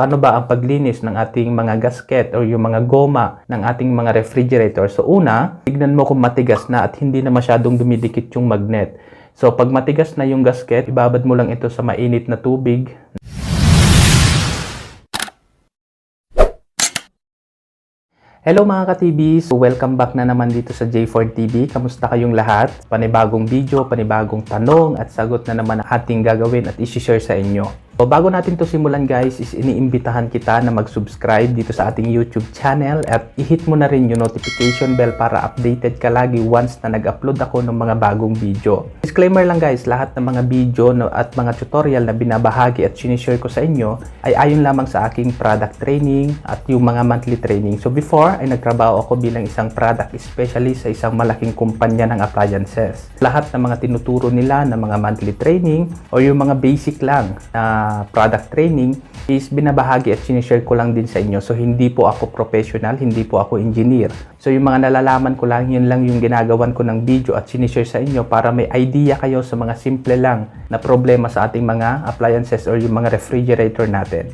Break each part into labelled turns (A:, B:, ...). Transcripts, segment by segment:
A: Ano ba ang paglinis ng ating mga gasket o yung mga goma ng ating mga refrigerator? So una, tignan mo kung matigas na at hindi na masyadong dumidikit yung magnet. So pag matigas na yung gasket, ibabad mo lang ito sa mainit na tubig. Hello mga ka-TVs! Welcome back na naman dito sa J4 TV. Kamusta kayong lahat? Panibagong video, panibagong tanong at sagot na naman ang ating gagawin at isi-share sa inyo. So bago natin to simulan guys, is iniimbitahan kita na mag-subscribe dito sa ating YouTube channel at i-hit mo na rin yung notification bell para updated ka lagi once na nag-upload ako ng mga bagong video. Disclaimer lang guys, lahat ng mga video at mga tutorial na binabahagi at sinishare ko sa inyo ay ayon lamang sa aking product training at yung mga monthly training. So before ay nagtrabaho ako bilang isang product specialist sa isang malaking kumpanya ng appliances. Lahat ng mga tinuturo nila ng mga monthly training o yung mga basic lang na product training is binabahagi at sinishare ko lang din sa inyo. So hindi po ako professional, hindi po ako engineer. So yung mga nalalaman ko lang, yun lang yung ginagawan ko ng video at sinishare sa inyo para may idea kayo sa mga simple lang na problema sa ating mga appliances or yung mga refrigerator natin.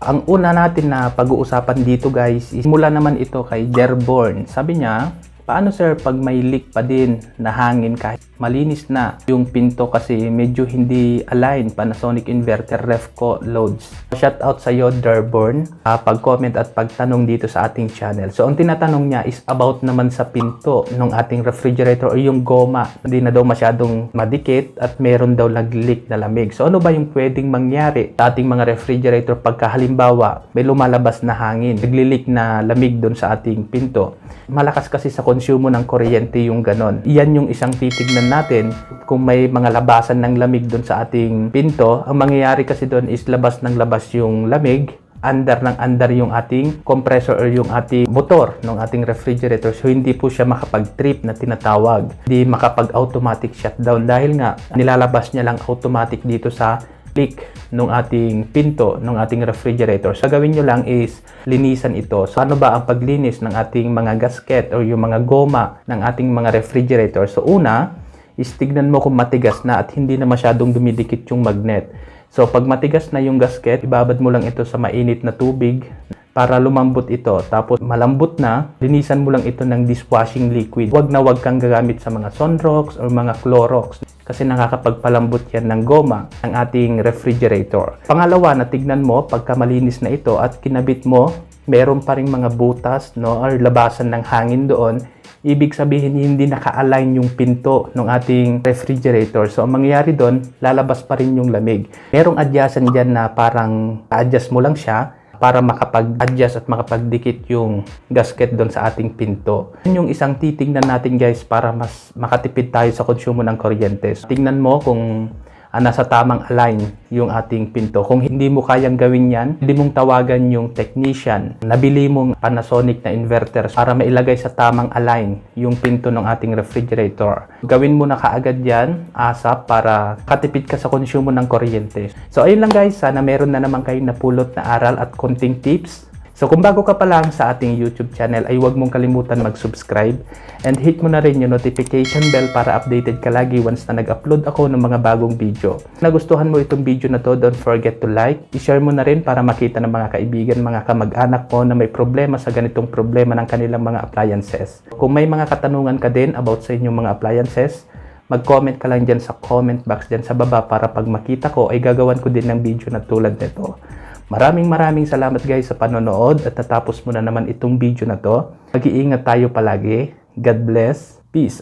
A: Ang una natin na pag-uusapan dito guys, is mula naman ito kay Jerborn. Sabi niya, paano sir pag may leak pa din na hangin kahit malinis na yung pinto kasi medyo hindi align Panasonic inverter ref ko loads. Shout out sa iyo Derborn, ah, pag-comment at pagtanong dito sa ating channel. So ang tinatanong niya is about naman sa pinto ng ating refrigerator o yung goma. Hindi na daw masyadong madikit at meron daw nag-leak na lamig. So ano ba yung pwedeng mangyari sa ating mga refrigerator pagka halimbawa may lumalabas na hangin, nagli-leak na lamig doon sa ating pinto. Malakas kasi sa konsumo ng kuryente yung ganon. Iyan yung isang titignan natin kung may mga labasan ng lamig doon sa ating pinto. Ang mangyayari kasi doon is labas ng labas yung lamig under ng under yung ating compressor or yung ating motor ng ating refrigerator. So hindi po siya makapag-trip na tinatawag. Hindi makapag-automatic shutdown dahil nga nilalabas niya lang automatic dito sa leak ng ating pinto ng ating refrigerator. So gawin nyo lang is linisan ito. So ano ba ang paglinis ng ating mga gasket or yung mga goma ng ating mga refrigerator? So una, is tignan mo kung matigas na at hindi na masyadong dumidikit yung magnet. So pag matigas na yung gasket, ibabad mo lang ito sa mainit na tubig para lumambot ito. Tapos malambot na, linisan mo lang ito ng dishwashing liquid. Huwag na huwag kang gagamit sa mga Sunrox or mga Clorox kasi nakakapagpalambot yan ng goma ng ating refrigerator. Pangalawa, na tignan mo pagka malinis na ito at kinabit mo, meron pa ring mga butas no, or labasan ng hangin doon ibig sabihin hindi naka-align yung pinto ng ating refrigerator. So, ang mangyayari doon, lalabas pa rin yung lamig. Merong adjacent dyan na parang adjust mo lang siya para makapag-adjust at makapagdikit yung gasket doon sa ating pinto. Yun yung isang titingnan natin guys para mas makatipid tayo sa konsumo ng kuryente. So, tingnan mo kung ah, nasa tamang align yung ating pinto. Kung hindi mo kayang gawin yan, hindi mong tawagan yung technician. Nabili mong Panasonic na inverter para mailagay sa tamang align yung pinto ng ating refrigerator. Gawin mo na kaagad yan, ASAP, para katipid ka sa konsumo ng kuryente. So ayun lang guys, sana meron na naman kayong napulot na aral at konting tips So kung bago ka pa lang sa ating YouTube channel ay huwag mong kalimutan mag-subscribe and hit mo na rin yung notification bell para updated ka lagi once na nag-upload ako ng mga bagong video. Nagustuhan mo itong video na to, don't forget to like, i-share mo na rin para makita ng mga kaibigan, mga kamag-anak mo na may problema sa ganitong problema ng kanilang mga appliances. Kung may mga katanungan ka din about sa inyong mga appliances, mag-comment ka lang dyan sa comment box dyan sa baba para pag makita ko ay gagawan ko din ng video na tulad nito. Maraming maraming salamat guys sa panonood at natapos mo na naman itong video na to. Mag-iingat tayo palagi. God bless. Peace.